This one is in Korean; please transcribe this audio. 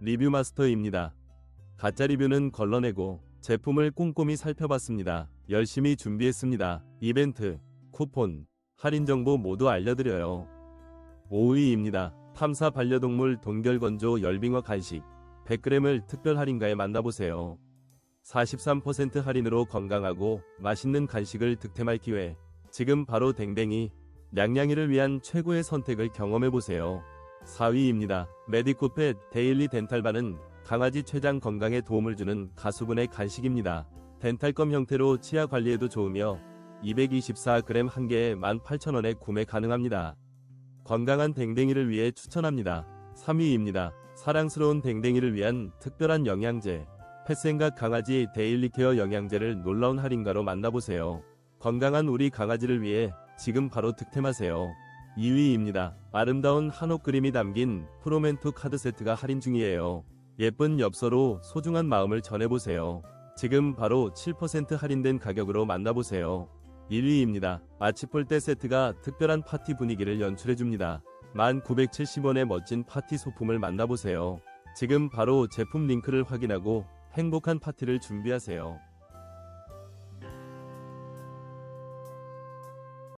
리뷰 마스터입니다. 가짜 리뷰는 걸러내고 제품을 꼼꼼히 살펴봤습니다. 열심히 준비했습니다. 이벤트, 쿠폰, 할인 정보 모두 알려드려요. 5위입니다. 탐사 반려동물 동결건조 열빙어 간식 100g을 특별 할인가에 만나보세요. 43% 할인으로 건강하고 맛있는 간식을 득템할 기회. 지금 바로 댕댕이, 냥냥이를 위한 최고의 선택을 경험해보세요. 4위입니다. 메디코펫 데일리 덴탈바는 강아지 췌장 건강에 도움을 주는 가수분의 간식입니다. 덴탈검 형태로 치아 관리에도 좋으며 224g 한 개에 18,000원에 구매 가능합니다. 건강한 댕댕이를 위해 추천합니다. 3위입니다. 사랑스러운 댕댕이를 위한 특별한 영양제. 펫생각 강아지 데일리케어 영양제를 놀라운 할인가로 만나보세요. 건강한 우리 강아지를 위해 지금 바로 득템하세요. 2위입니다. 아름다운 한옥 그림이 담긴 프로멘투 카드 세트가 할인 중이에요. 예쁜 엽서로 소중한 마음을 전해보세요. 지금 바로 7% 할인된 가격으로 만나보세요. 1위입니다. 마치폴대 세트가 특별한 파티 분위기를 연출해줍니다. 1970원의 멋진 파티 소품을 만나보세요. 지금 바로 제품 링크를 확인하고 행복한 파티를 준비하세요.